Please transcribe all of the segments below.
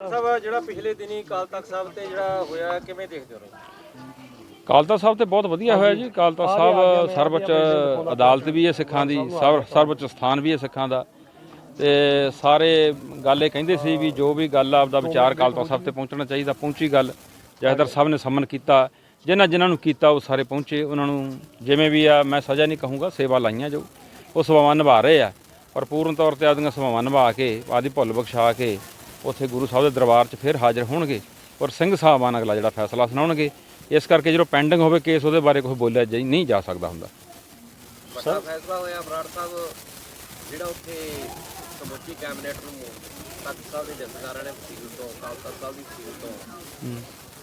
ਸਾਹਿਬ ਜਿਹੜਾ ਪਿਛਲੇ ਦਿਨੀ ਕਾਲ ਤਖਤ ਸਾਹਿਬ ਤੇ ਜਿਹੜਾ ਹੋਇਆ ਕਿਵੇਂ ਦੇਖਦੇ ਹੋ ਕਾਲਤਾ ਸਾਹਿਬ ਤੇ ਬਹੁਤ ਵਧੀਆ ਹੋਇਆ ਜੀ। ਕਾਲਤਾ ਸਾਹਿਬ ਸਰਵਉੱਚ ਅਦਾਲਤ ਵੀ ਹੈ ਸਿੱਖਾਂ ਦੀ ਸਰਵ- ਸਰਵਉੱਚ ਸਥਾਨ ਵੀ ਹੈ ਸਿੱਖਾਂ ਦਾ। ਤੇ ਸਾਰੇ ਗੱਲ ਇਹ ਕਹਿੰਦੇ ਸੀ ਵੀ ਜੋ ਵੀ ਗੱਲ ਆਪਦਾ ਵਿਚਾਰ ਕਾਲਤਾ ਸਾਹਿਬ ਤੇ ਪਹੁੰਚਣਾ ਚਾਹੀਦਾ ਪਹੁੰਚੀ ਗੱਲ। ਜਹਦਰ ਸਾਹਿਬ ਨੇ ਸੰਮਨ ਕੀਤਾ। ਜਿਨ੍ਹਾਂ ਜਿਨ੍ਹਾਂ ਨੂੰ ਕੀਤਾ ਉਹ ਸਾਰੇ ਪਹੁੰਚੇ। ਉਹਨਾਂ ਨੂੰ ਜਿਵੇਂ ਵੀ ਆ ਮੈਂ ਸਜ਼ਾ ਨਹੀਂ ਕਹੂੰਗਾ ਸੇਵਾ ਲਾਈਆਂ ਜੋ। ਉਹ ਸੇਵਾਵਾਂ ਨਿਭਾ ਰਹੇ ਆ। ਪਰ ਪੂਰਨ ਤੌਰ ਤੇ ਆਪਦੀਆਂ ਸੇਵਾਵਾਂ ਨਿਭਾ ਕੇ ਆਦੀ ਭੁੱਲ ਬਖਸ਼ਾ ਕੇ ਉੱਥੇ ਗੁਰੂ ਸਾਹਿਬ ਦੇ ਦਰਬਾਰ 'ਚ ਫਿਰ ਹਾਜ਼ਰ ਹੋਣਗੇ ਔਰ ਸਿੰਘ ਸਾਹਿਬਾਨ ਅਗਲਾ ਜਿਹੜਾ ਫੈਸਲਾ ਸੁਣਾਉਣਗੇ। ਇਸ ਕਰਕੇ ਜਦੋਂ ਪੈਂਡਿੰਗ ਹੋਵੇ ਕੇਸ ਉਹਦੇ ਬਾਰੇ ਕੁਝ ਬੋਲਿਆ ਜਾਈ ਨਹੀਂ ਜਾ ਸਕਦਾ ਹੁੰਦਾ। ਵੱਡਾ ਫੈਸਲਾ ਹੋਇਆ ਬਰਾੜ ਸਾਹਿਬ ਜਿਹੜਾ ਉੱਥੇ ਸਮੁੱਚੀ ਕੈਬਨਿਟ ਨੂੰ ਤਖਤ ਸਾਹਿਬ ਦੇ ਜਥੇਦਾਰਾਂ ਨੇ ਵਕੀਲ ਤੋਂ ਕਾਲ ਤਖਤ ਸਾਹਿਬ ਦੀ ਵਕੀਲ ਤੋਂ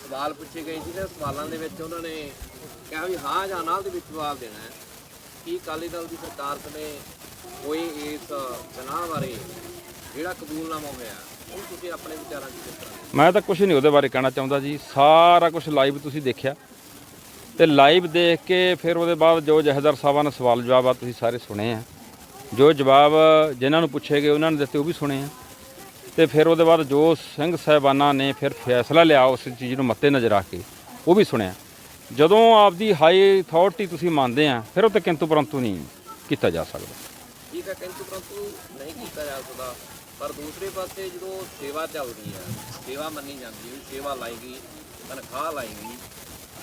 ਸਵਾਲ ਪੁੱਛੇ ਗਏ ਸੀ ਤੇ ਸਵਾਲਾਂ ਦੇ ਵਿੱਚ ਉਹਨਾਂ ਨੇ ਕਿਹਾ ਵੀ ਹਾਂ ਜਾਂ ਨਾ ਦੇ ਵਿੱਚ ਜਵਾਬ ਦੇਣਾ ਹੈ। ਕੀ ਅਕਾਲੀ ਦਲ ਦੀ ਸਰਕਾਰ ਨੇ ਕੋਈ ਇਸ ਜਨਾਹ ਬਾਰੇ ਜਿਹੜਾ ਕਬੂਲਨਾਮਾ ਹੋਇਆ? ਉਹ ਤੁਸੀਂ ਆਪਣੇ ਵਿਚਾਰਾਂ 'ਚ ਕਿਸ ਤਰ੍ਹਾਂ ਮੈਂ ਤਾਂ ਕੁਝ ਨਹੀਂ ਉਹਦੇ ਬਾਰੇ ਕਹਿਣਾ ਚਾਹੁੰਦਾ ਜੀ। ਸਾਰਾ ਕੁਝ ਲਾਈਵ ਤੁਸੀਂ ਦੇਖਿਆ। ਤੇ ਲਾਈਵ ਦੇਖ ਕੇ ਫਿਰ ਉਹਦੇ ਬਾਅਦ ਜੋ ਜਹਦਰ ਸਾਹਿਬਾਨ ਨੇ ਸਵਾਲ ਜਵਾਬ ਆ ਤੁਸੀਂ ਸਾਰੇ ਸੁਣੇ ਆ। ਜੋ ਜਵਾਬ ਜਿਨ੍ਹਾਂ ਨੂੰ ਪੁੱਛੇ ਗਏ ਉਹਨਾਂ ਨੇ ਦਿੱਤੇ ਉਹ ਵੀ ਸੁਣੇ ਆ। ਤੇ ਫਿਰ ਉਹਦੇ ਬਾਅਦ ਜੋ ਸਿੰਘ ਸਾਹਿਬਾਨਾਂ ਨੇ ਫਿਰ ਫੈਸਲਾ ਲਿਆ ਉਸ ਚੀਜ਼ ਨੂੰ ਮੱਤੇ ਨਜ਼ਰ ਰੱਖ ਕੇ ਉਹ ਵੀ ਸੁਣਿਆ। ਜਦੋਂ ਆਪਦੀ ਹਾਈ ਅਥਾਰਟੀ ਤੁਸੀਂ ਮੰਨਦੇ ਆ ਫਿਰ ਉਹ ਤੇ ਕਿੰਤੂ ਪਰੰਤੂ ਨਹੀਂ ਕੀਤਾ ਜਾ ਸਕਦਾ। ਠੀਕ ਹੈ ਕਿੰਤੂ ਪਰੰਤੂ ਨਹੀਂ ਕੀਤਾ ਜਾ ਸਕਦਾ। ਪਰ ਦੂਸਰੇ ਪਾਸੇ ਜਦੋਂ ਸੇਵਾ ਚੱਲਦੀ ਹੈ ਸੇਵਾ ਮੰਨੀ ਜਾਂਦੀ ਹੈ ਸੇਵਾ ਲਾਈ ਗਈ ਤਨਖਾਹ ਲਾਈ ਗਈ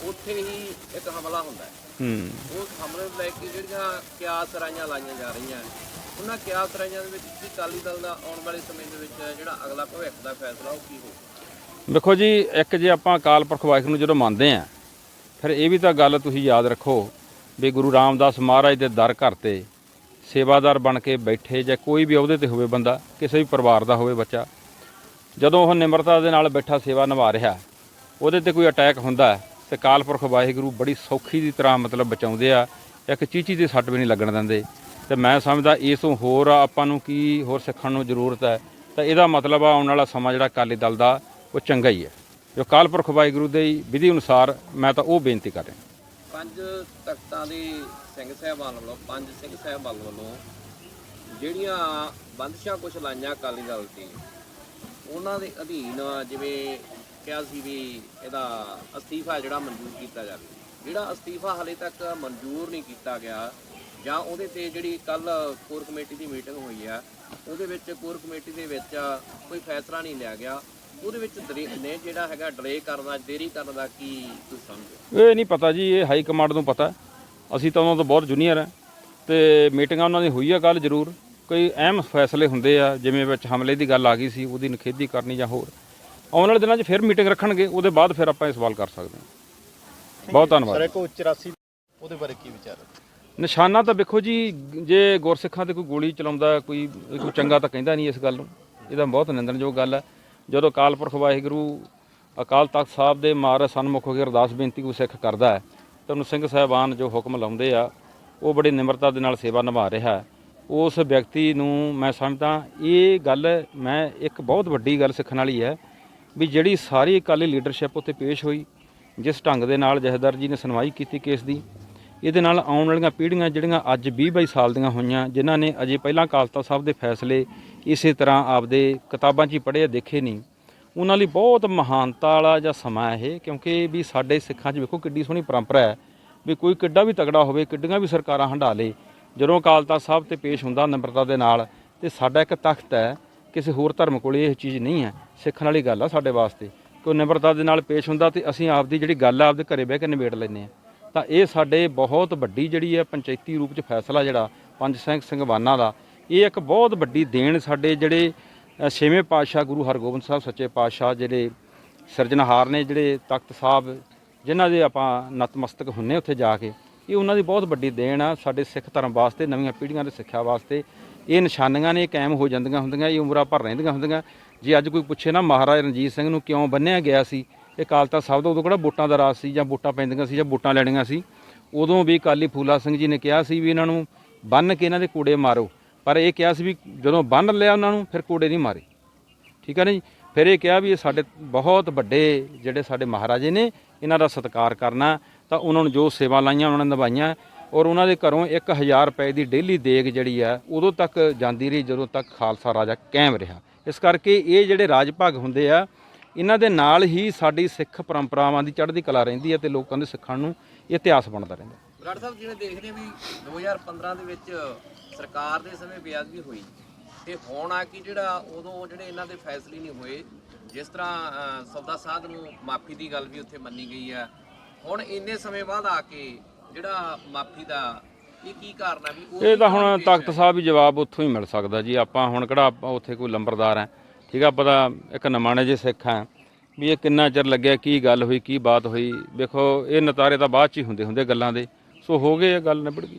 ਉੱਥੇ ਹੀ ਇੱਕ ਹਮਲਾ ਹੁੰਦਾ ਹੈ। ਹੂੰ। ਉਸ ਹਮਲੇ ਨੂੰ ਲੈ ਕੇ ਜਿਹੜੀਆਂ ਕਿਆਸ ਰਾਈਆਂ ਲਾਈਆਂ ਜਾ ਰਹੀਆਂ ਉਹਨਾਂ ਕਿਆਸ ਰਾਈਆਂ ਦੇ ਵਿੱਚ ਕੀ ਅਕਾਲੀ ਦਲ ਦਾ ਆਉਣ ਵਾਲੇ ਸਮੇਂ ਦੇ ਵਿੱਚ ਜਿਹੜਾ ਅਗਲਾ ਭਵਿੱਖ ਦਾ ਫੈਸਲਾ ਉਹ ਕੀ ਹੋਊ? ਵੇਖੋ ਜੀ ਇੱਕ ਜੇ ਆਪਾਂ ਅਕਾਲ ਪੁਰਖ ਵਾਹਿਗੁਰੂ ਨੂੰ ਜਦੋਂ ਮੰਨਦੇ ਆ ਫਿਰ ਇਹ ਵੀ ਤਾਂ ਗੱਲ ਤੁਸੀਂ ਯਾਦ ਰੱਖੋ ਵੀ ਗੁਰੂ ਰਾਮਦਾਸ ਮਹਾਰਾਜ ਦੇ ਦਰ ਘਰ ਤੇ ਸੇਵਾਦਾਰ ਬਣ ਕੇ ਬੈਠੇ ਜਾਂ ਕੋਈ ਵੀ ਅਹੁਦੇ ਤੇ ਹੋਵੇ ਬੰਦਾ ਕਿਸੇ ਵੀ ਪਰਿਵਾਰ ਦਾ ਹੋਵੇ ਬੱਚਾ ਜਦੋਂ ਉਹ ਨਿਮਰਤਾ ਦੇ ਨਾਲ ਬੈਠਾ ਸੇਵਾ ਨਿਭਾ ਰਿਹਾ ਉਹਦੇ ਤੇ ਕੋਈ ਅਟੈਕ ਹੁੰਦਾ ਹੈ, ਤੇ ਅਕਾਲ ਪੁਰਖ ਵਾਹਿਗੁਰੂ ਬੜੀ ਸੌਖੀ ਦੀ ਤਰ੍ਹਾਂ ਮਤਲਬ ਬਚਾਉਂਦੇ ਆ ਇੱਕ ਚੀਚੀ ਦੇ ਸੱਟ ਵੀ ਨਹੀਂ ਲੱਗਣ ਦਿੰਦੇ। ਤੇ ਮੈਂ ਸਮਝਦਾ ਇਸ ਤੋਂ ਹੋਰ ਆਪਾਂ ਨੂੰ ਕੀ ਹੋਰ ਸਿੱਖਣ ਨੂੰ ਜ਼ਰੂਰਤ ਹੈ ਤਾਂ ਇਹਦਾ ਮਤਲਬ ਆ ਆਉਣ ਵਾਲਾ ਸਮਾਂ ਜਿਹੜਾ ਅਕਾਲੀ ਦਲ ਦਾ ਉਹ ਚੰਗਾ ਹੀ ਹੈ। ਜੋ ਅਕਾਲ ਪੁਰਖ ਵਾਹਿਗੁਰੂ ਦੇ ਵਿਧੀ ਅਨੁਸਾਰ ਮੈਂ ਤਾਂ ਉਹ ਬੇਨਤੀ ਕਰ ਰਿਹਾ। ਪੰਜ ਤਖਤਾਂ ਦੇ ਸਿੰਘ ਸਾਹਿਬਾਨ ਵੱਲੋਂ, ਪੰਜ ਸਿੰਘ ਸਾਹਿਬਾਨ ਵੱਲੋਂ ਜਿਹੜੀਆਂ ਬੰਦਸ਼ਾਂ ਕੁਝ ਲਾਈਆਂ ਅਕਾਲੀ ਦਲ ਤੇ, ਉਹਨਾਂ ਦੇ ਅਧੀਨ ਜਿਵੇਂ ਕਿਹਾ ਸੀ ਵੀ ਇਹਦਾ ਅਸਤੀਫਾ ਜਿਹੜਾ ਮਨਜ਼ੂਰ ਕੀਤਾ ਜਾਵੇ। ਜਿਹੜਾ ਅਸਤੀਫਾ ਹਲੇ ਤੱਕ ਮਨਜ਼ੂਰ ਨਹੀਂ ਕੀਤਾ ਗਿਆ, ਜਾਂ ਉਹਦੇ ਤੇ ਜਿਹੜੀ ਕੱਲ ਕੋਰ ਕਮੇਟੀ ਦੀ ਮੀਟਿੰਗ ਹੋਈ ਆ, ਉਹਦੇ ਵਿੱਚ ਕੋਰ ਕਮੇਟੀ ਦੇ ਵਿੱਚ ਕੋਈ ਫੈਸਲਾ ਨਹੀਂ ਲਿਆ ਗਿਆ। ਉਹਦੇ ਵਿੱਚ ਦਰੇ- ਨੇ ਜਿਹੜਾ ਹੈਗਾ ਡਿਲੇ ਕਰਨ ਦਾ ਦੇਰੀ ਕਰਨ ਦਾ ਕੀ ਤੁਸੀਂ ਸਮਝਦੇ ਇਹ ਨਹੀਂ ਪਤਾ ਜੀ ਇਹ ਹਾਈ ਕਮਾਂਡ ਨੂੰ ਪਤਾ। ਅਸੀਂ ਤਾਂ ਉਹਨਾਂ ਤੋਂ ਬਹੁਤ ਜੂਨੀਅਰ ਆ ਤੇ ਮੀਟਿੰਗਾਂ ਉਹਨਾਂ ਦੀ ਹੋਈ ਆ ਕੱਲ ਜ਼ਰੂਰ। ਕੋਈ ਅਹਿਮ ਫੈਸਲੇ ਹੁੰਦੇ ਆ ਜਿਵੇਂ ਵਿੱਚ ਹਮਲੇ ਦੀ ਗੱਲ ਆ ਗਈ ਸੀ ਉਹਦੀ ਨਖੇਦੀ ਕਰਨੀ ਜਾਂ ਹੋਰ। ਆਉਣ ਵਾਲੇ ਦਿਨਾਂ 'ਚ ਫਿਰ ਮੀਟਿੰਗ ਰੱਖਣਗੇ ਉਹਦੇ ਬਾਅਦ ਫਿਰ ਆਪਾਂ ਇਹ ਸਵਾਲ ਕਰ ਸਕਦੇ ਹਾਂ। ਬਹੁਤ ਧੰਨਵਾਦ। ਸਰ ਇੱਕ ਉਹ 84 ਉਹਦੇ ਬਾਰੇ ਕੀ ਵਿਚਾਰ ਹੈ? ਨਿਸ਼ਾਨਾ ਤਾਂ ਵੇਖੋ ਜੀ ਜੇ ਗੁਰਸਿੱਖਾਂ ਤੇ ਕੋਈ ਗੋਲੀ ਚਲਾਉਂਦਾ ਕੋਈ ਇਹ ਕੋਈ ਚੰਗਾ ਤਾਂ ਕਹਿੰਦਾ ਨਹੀਂ ਇਸ ਗੱਲ ਨੂੰ। ਇਹਦਾ ਬਹੁਤ ਨਿੰਦਣਯੋਗ ਗੱਲ ਹੈ ਜਦੋਂ ਅਕਾਲ ਪੁਰਖ ਵਾਹਿਗੁਰੂ ਅਕਾਲ ਤਖਤ ਸਾਹਿਬ ਦੇ ਮਾਰ ਸਨਮੁਖ ਹੋ ਕੇ ਅਰਦਾਸ ਬੇਨਤੀ ਕੋਈ ਸਿੱਖ ਕਰਦਾ ਹੈ ਤਾਂ ਉਹਨੂੰ ਸਿੰਘ ਸਾਹਿਬਾਨ ਜੋ ਹੁਕਮ ਲਾਉਂਦੇ ਆ, ਉਹ ਬੜੀ ਨਿਮਰਤਾ ਦੇ ਨਾਲ ਸੇਵਾ ਨਿਭਾ ਰਿਹਾ ਉਸ ਵਿਅਕਤੀ ਨੂੰ ਮੈਂ ਸਮਝਦਾ, ਇਹ ਗੱਲ ਮੈਂ ਇੱਕ ਬਹੁਤ ਵੱਡੀ ਗੱਲ ਸਿੱਖਣ ਵਾਲੀ ਹੈ ਵੀ ਜਿਹੜੀ ਸਾਰੀ ਅਕਾਲੀ ਲੀਡਰਸ਼ਿਪ ਉੱਤੇ ਪੇਸ਼ ਹੋਈ, ਜਿਸ ਢੰਗ ਦੇ ਨਾਲ ਜਥੇਦਾਰ ਜੀ ਨੇ ਸੁਣਵਾਈ ਕੀਤੀ ਕੇਸ ਦੀ, ਇਹਦੇ ਨਾਲ ਆਉਣ ਵਾਲੀਆਂ ਪੀੜ੍ਹੀਆਂ ਜਿਹੜੀਆਂ ਅੱਜ 20 22 ਸਾਲ ਦੀਆਂ ਹੋਈਆਂ, ਜਿਨ੍ਹਾਂ ਨੇ ਅਜੇ ਪਹਿਲਾਂ ਕਾਲਤਾ ਸਾਹਿਬ ਦੇ ਫੈਸਲੇ ਇਸੇ ਤਰ੍ਹਾਂ ਆਪਦੇ ਕਿਤਾਬਾਂ 'ਚ ਹੀ ਪੜ੍ਹੇ ਦੇਖੇ ਨਹੀਂ। ਉਹਨਾਂ ਲਈ ਬਹੁਤ ਮਹਾਨਤਾ ਵਾਲਾ ਜਾਂ ਸਮਾਂ ਇਹ, ਕਿਉਂਕਿ ਵੀ ਸਾਡੇ ਸਿੱਖਾਂ 'ਚ ਵੇਖੋ ਕਿੱਡੀ ਸੋਹਣੀ ਪਰੰਪਰਾ ਹੈ ਵੀ ਕੋਈ ਕਿੱਡਾ ਵੀ ਤਗੜਾ ਹੋਵੇ, ਕਿੱਡੀਆਂ ਵੀ ਸਰਕਾਰਾਂ ਹੰਢਾ ਲੇ, ਜਦੋਂ ਅਕਾਲ ਤਖਤ ਸਾਹਿਬ ਤੇ ਪੇਸ਼ ਹੁੰਦਾ ਨੰਬਰਤਾ ਦੇ ਨਾਲ, ਤੇ ਸਾਡਾ ਇੱਕ ਤਖਤ ਹੈ, ਕਿਸੇ ਹੋਰ ਧਰਮ ਕੋਲ ਇਹ ਚੀਜ਼ ਨਹੀਂ ਹੈ, ਸਿੱਖਣ ਵਾਲੀ ਗੱਲ ਆ ਸਾਡੇ ਵਾਸਤੇ। ਕਿ ਉਹ ਨਿਮਰਤਾ ਦੇ ਨਾਲ ਪੇਸ਼ ਹੁੰਦਾ ਤੇ ਅਸੀਂ ਆਪਦੀ ਜਿਹੜੀ ਗੱਲ ਆ, ਆਪਦੇ ਘਰੇ ਬਹਿ ਕੇ ਨਿਬੇੜ ਲੈਂਦੇ ਆ ਤਾਂ ਇਹ ਸਾਡੇ ਬਹੁਤ ਵੱਡੀ ਜਿਹੜੀ ਹੈ ਪੰਚਾਇਤੀ ਰੂਪ ਚ ਫੈਸਲਾ ਜਿਹੜਾ ਪੰਜ ਸਿੰਘ ਸਿੰਘਵਾਨਾਂ ਦਾ ਇਹ ਇੱਕ ਬਹੁਤ ਵੱਡੀ ਦੇਣ ਸਾਡੇ ਜਿਹੜੇ ਛੇਵੇਂ ਪਾਤਸ਼ਾਹ ਗੁਰੂ ਹਰਗੋਬਿੰਦ ਸਾਹਿਬ ਸੱਚੇ ਪਾਤਸ਼ਾਹ ਜਿਹੜੇ ਸਿਰਜਣਹਾਰ ਨੇ, ਜਿਹੜੇ ਤਖਤ ਸਾਹਿਬ, ਜਿਨ੍ਹਾਂ ਦੇ ਆਪਾਂ ਨਤਮਸਤਕ ਹੁੰਨੇ ਉੱਥੇ ਜਾ ਕੇ, ਇਹ ਉਹਨਾਂ ਦੀ ਬਹੁਤ ਵੱਡੀ ਦੇਣ ਆ ਸਾਡੇ ਸਿੱਖ ਧਰਮ ਵਾਸਤੇ, ਨਵੀਆਂ ਪੀੜ੍ਹੀਆਂ ਦੇ ਸਿੱਖਿਆ ਵਾਸਤੇ। ਇਹ ਨਿਸ਼ਾਨੀਆਂ ਨੇ, ਇਹ ਕਾਇਮ ਹੋ ਜਾਂਦੀਆਂ ਹੁੰਦੀਆਂ, ਇਹ ਉਮਰਾਂ ਭਰ ਰਹਿੰਦੀਆਂ ਹੁੰਦੀਆਂ। ਜੇ ਅੱਜ ਕੋਈ ਪੁੱਛੇ ਨਾ, ਮਹਾਰਾਜਾ ਰਣਜੀਤ ਸਿੰਘ ਨੂੰ ਕਿਉਂ ਬੰਨਿਆ ਗਿਆ ਸੀ? ਇਹ ਕਾਲਤਾ ਸਾਹਿਬ ਦਾ ਉਦੋਂ ਕਿਹੜਾ ਵੋਟਾਂ ਦਾ ਰਾਜ ਸੀ ਜਾਂ ਵੋਟਾਂ ਪੈਂਦੀਆਂ ਸੀ ਜਾਂ ਵੋਟਾਂ ਲੈਣੀਆਂ ਸੀ? ਉਦੋਂ ਵੀ ਕਾਲੀ ਫੂਲਾ ਸਿੰਘ ਜੀ ਨੇ ਕਿਹਾ ਸੀ ਵੀ ਇਹਨਾਂ ਨੂੰ ਬੰਨ ਕੇ ਇਹਨਾਂ ਦੇ ਕੂੜੇ ਮਾਰੋ। ਪਰ ਇਹ ਕਿਹਾ ਸੀ ਵੀ ਜਦੋਂ ਬੰਨ ਲਿਆ ਉਹਨਾਂ ਨੂੰ, ਫਿਰ ਕੂੜੇ ਨਹੀਂ ਮਾਰੇ। ਠੀਕ ਹੈ ਨਾ ਜੀ? ਫਿਰ ਇਹ ਕਿਹਾ ਵੀ ਇਹ ਸਾਡੇ ਬਹੁਤ ਵੱਡੇ ਜਿਹੜੇ ਸਾਡੇ ਮਹਾਰਾਜੇ ਨੇ, ਇਹਨਾਂ ਦਾ ਸਤਿਕਾਰ ਕਰਨਾ, ਤਾਂ ਉਹਨਾਂ ਨੂੰ ਜੋ ਸੇਵਾ ਲਾਈਆਂ, ਉਹਨਾਂ ਨੇ ਨਿਭਾਈਆਂ, ਔਰ ਉਹਨਾਂ ਦੇ ਘਰੋਂ 1000 ਰੁਪਏ ਦੀ ਡੇਲੀ ਦੇਗ ਜਿਹੜੀ ਆ, ਉਦੋਂ ਤੱਕ ਜਾਂਦੀ ਰਹੀ, ਜਦੋਂ ਤੱਕ ਖਾਲਸਾ ਰਾਜਾ ਕਾਇਮ ਰਿਹਾ। ਇਸ ਕਰਕੇ ਇਹ ਜਿਹੜੇ ਰਾਜ ਭਾਗ ਹੁੰਦੇ ਆ, ਇਹਨਾਂ ਦੇ ਨਾਲ ਹੀ ਸਾਡੀ ਸਿੱਖ ਪਰੰਪਰਾਵਾਂ ਦੀ ਚੜ੍ਹਦੀ ਕਲਾ ਰਹਿੰਦੀ ਹੈ ਤੇ ਲੋਕਾਂ ਦੇ ਸਿੱਖਣ ਨੂੰ ਇਤਿਹਾਸ ਬਣਦਾ ਰਹਿੰਦਾ। ਬਰਾੜ ਸਾਹਿਬ, ਜਿਵੇਂ ਦੇਖਦੇ ਹਾਂ ਵੀ 2015 ਦੇ ਵਿੱਚ ਸਰਕਾਰ ਦੇ ਸਮੇਂ ਬੇਅਦਬੀ ਹੋਈ। ਤੇ ਹੁਣ ਆ ਕਿ ਜਿਹੜਾ ਉਦੋਂ ਜਿਹੜੇ ਇਹਨਾਂ ਦੇ ਫੈਸਲੇ ਨਹੀਂ ਹੋਏ ਜਿਸ ਤਰ੍ਹਾਂ ਸੌਦਾ ਸਾਧ ਨੂੰ ਮਾਫੀ ਦੀ ਗੱਲ ਵੀ ਉੱਥੇ ਮੰਨੀ ਗਈ ਹੈ ਹੁਣ ਇੰਨੇ ਸਮੇਂ ਬਾਅਦ ਆ ਕੇ ਜਿਹੜਾ ਮਾਫੀ ਦਾ ਇਹ ਕੀ ਕਾਰਨ ਹੈ ਵੀ ਇਹ ਤਾਂ ਹੁਣ ਤਖਤ ਹੈ? ਸਾਹਿਬ ਹੀ ਜਵਾਬ ਉੱਥੋਂ ਹੀ ਮਿਲ ਸਕਦਾ ਜੀ। ਆਪਾਂ ਹੁਣ ਕਿਹੜਾ ਆਪਾਂ ਉੱਥੇ ਕੋਈ ਲੰਬਰਦਾਰ ਆ। ਠੀਕ ਆ ਪਤਾ ਇੱਕ ਨਮਾਣੇ ਜੇ ਸਿੱਖ ਆ। ਵੀ ਇਹ ਕਿੰਨਾ ਚਿਰ ਲੱਗਿਆ ਕੀ ਗੱਲ ਹੋਈ ਕੀ ਬਾਤ ਹੋਈ। ਵੇਖੋ ਇਹ ਨਤਾਰੇ ਤਾਂ ਬਾਅਦ ਚ ਹੀ ਹੁੰਦੇ ਹੁੰਦੇ ਗੱਲਾਂ ਦੇ। ਸੋ ਹੋ ਗਏ ਇਹ ਗੱਲ ਨਿਬੜ ਗਈ।